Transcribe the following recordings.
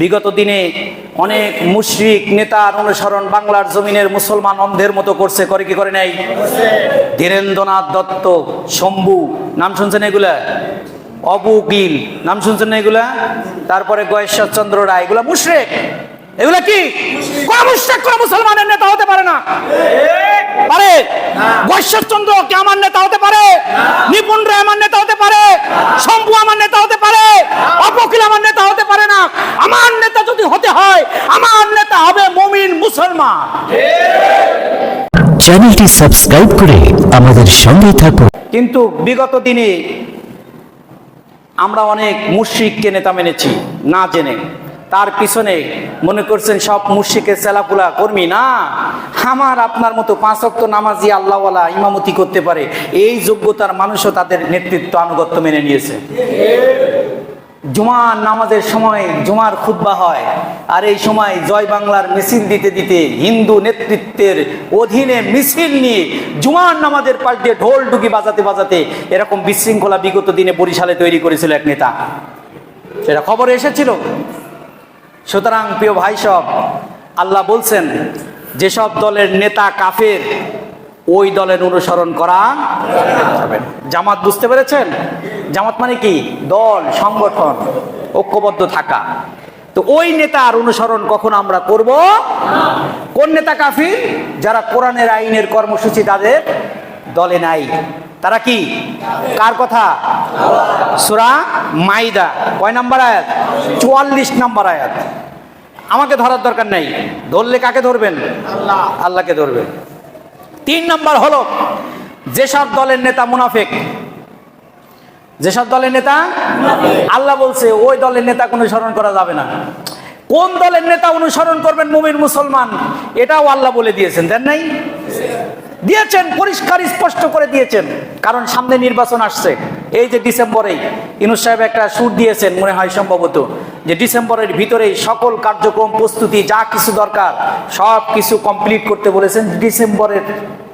বিগত দিনে অনেক মুশরিক নেতার অনুসরণ বাংলার জমিনের মুসলমান অন্ধের মতো করছে করে কি করে নাই? ধীরেন্দ্রনাথ দত্ত শম্ভু নাম শুনছেন এগুলা? অবু গিল নাম শুনছেন না এগুলা? তারপরে গয়েশ্বর চন্দ্র রায় এগুলা মুশরিক। এগুলা কি? কোন মুশরিক কোন মুসলমানের নেতা হতে পারে না। পারে? গয়েশ্বর চন্দ্র কি আমার নেতা হতে পারে? নিপুণ রায় আমার নেতা হতে পারে? শম্ভু আমার নেতা হতে পারে? অপকিল আমার নেতা নেতা যদি হতে হয় আমার নেতা হবে মমিন মুসলমান। চ্যানেলটি সাবস্ক্রাইব করে আমাদের সঙ্গে থাকুন। কিন্তু বিগত দিনে আমরা অনেক মুশ্রিককে নেতা মেনেছি না জেনে। তার পিছনে মনে করছেন সব মুশ্রিকের চেলাপুলা কর্মী না? আমার আপনার মতো পাঁচ অক্ত নামাজি আল্লাহওয়ালা ইমামতি করতে পারে এই যোগ্যতার মানুষও তাদের নেতৃত্ব আনুগত্য মেনে নিয়েছে। জুমার নামাজের সময় জুমার খুতবা হয়, আর এই সময় জয় বাংলার মিছিল দিতে দিতে হিন্দু নেতৃত্বের অধীনে মিছিল নিয়ে জুমার নামাজের দিয়ে ঢোল ডুকি বাজাতে বাজাতে এরকম বিশৃঙ্খলা বিগত দিনে বরিশালে তৈরি করেছিল এক নেতা। সেটা খবরে এসেছিল? সুতরাং প্রিয় ভাই সব, আল্লাহ বলছেন, যেসব দলের নেতা কাফের ওই দলের অনুসরণ করা যাবে জামাত বুঝতে পেরেছেন? জামাত মানে কি? দল, সংগঠন, ঐক্যবদ্ধ থাকা। তো ওই নেতার অনুসরণ কখন আমরা করব? কোন নেতা কাফির? যারা কোরআনের আইনের কর্মসূচি তাদের দলে নাই। তারা কি? কার কথা? সুরা মাইদা। কয় নাম্বার আয়াত? চুয়াল্লিশ নাম্বার আয়াত। আমাকে ধরার দরকার নাই। ধরলে কাকে ধরবেন? আল্লাহ। আল্লাহকে ধরবেন তিন নাম্বার হলো, যেসব দলের নেতা মুনাফেক, যেসব দলের নেতা আল্লাহ বলছে, ওই দলের নেতা অনুসরণ করা যাবে না। কোন দলের নেতা অনুসরণ করবেন মুমিন মুসলমান? এটাও আল্লাহ বলে দিয়েছেন, দেন নাই? দিয়েছেন, পরিষ্কার স্পষ্ট করে দিয়েছেন। কারণ সামনে নির্বাচন আসছে, এই যে ডিসেম্বরেই। ইনুস সাহেব একটা সুর দিয়েছেন, মনে হয় সম্ভবত। যে ডিসেম্বরের ভিতরেই সকল কার্যক্রম, প্রস্তুতি, যা কিছু দরকার, সব কিছু কমপ্লিট করতে বলেছেন। ডিসেম্বরের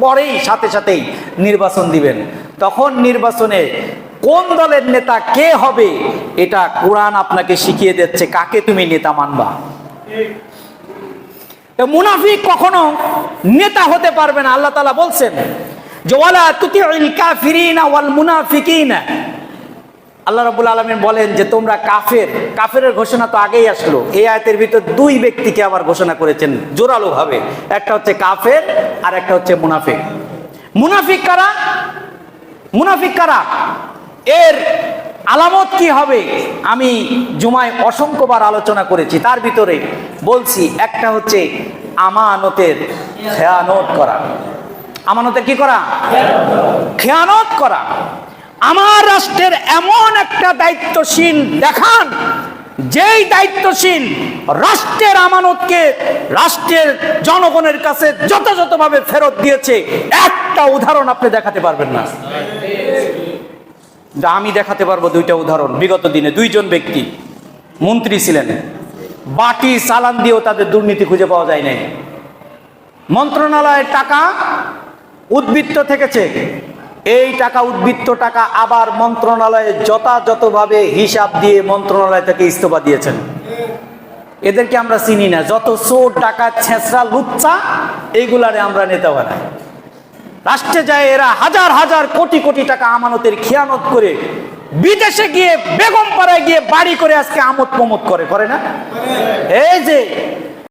পরেই সাথে সাথেই নির্বাচন দিবেন। তখন নির্বাচনে কোন দলের নেতা কে হবে, এটা কোরআন আপনাকে শিখিয়ে দিচ্ছে। কাকে তুমি নেতা মানবা? মুনাফিক কখনো নেতা হতে পারবে না। আল্লাহ তালা বলছেন যে, ওয়ালা তুতিউল কাফিরিনা ওয়াল মুনাফিকিনা। আল্লাহ রাব্বুল আলামিন বলেন যে, তোমরা কাফের। কাফের ঘোষণা তো আগেই আসলো। এই আয়তের ভিতর দুই ব্যক্তিকে আবার ঘোষণা করেছেন জোরালো ভাবে একটা হচ্ছে কাফের আর একটা হচ্ছে মুনাফিক। মুনাফিক কারা? মুনাফিক কারা? এর আলামত কি হবে? আমি জুমায় অসংখ্যবার আলোচনা করেছি। তার ভিতরে বলছি, একটা হচ্ছে আমানতের খেয়ানত করা। আমানতের কি করা? খেয়ানত করা। আমার রাষ্ট্রের এমন একটা দায়িত্বশীল, দেখান, যেই দায়িত্বশীল রাষ্ট্রের আমানতকে রাষ্ট্রের জনগণের কাছে যথাযথভাবে ফেরত দিয়েছে, একটা উদাহরণ আপনি দেখাতে পারবেন না। আমি দেখাতে পারব দুইটা উদাহরণ। বিগত দিনে দুইজন ব্যক্তি মন্ত্রী ছিলেন, বাটি, চালান দিয়েও তাদের দুর্নীতি খুঁজে পাওয়া যায় নাই। মন্ত্রণালয়ের টাকা উদ্বৃত্ত থেকেছে এই টাকা উদ্বৃত্ত টাকা আবার মন্ত্রণালয়ে যথাযথভাবে হিসাব দিয়ে মন্ত্রণালয় থেকে ইস্তফা দিয়েছেন। এদেরকে আমরা চিনি না। যত চোর টাকা ছেঁচড়া, লুচ্চা, এইগুলারে আমরা নেতা বানাই রাষ্ট্রে যায় এরা হাজার হাজার কোটি কোটি টাকা আমানতের খেয়ানত করে বিদেশে গিয়ে বেগম পাড়ায় গিয়ে বাড়ি করে আজকে আমোদ প্রমোদ করে করে না? এই যে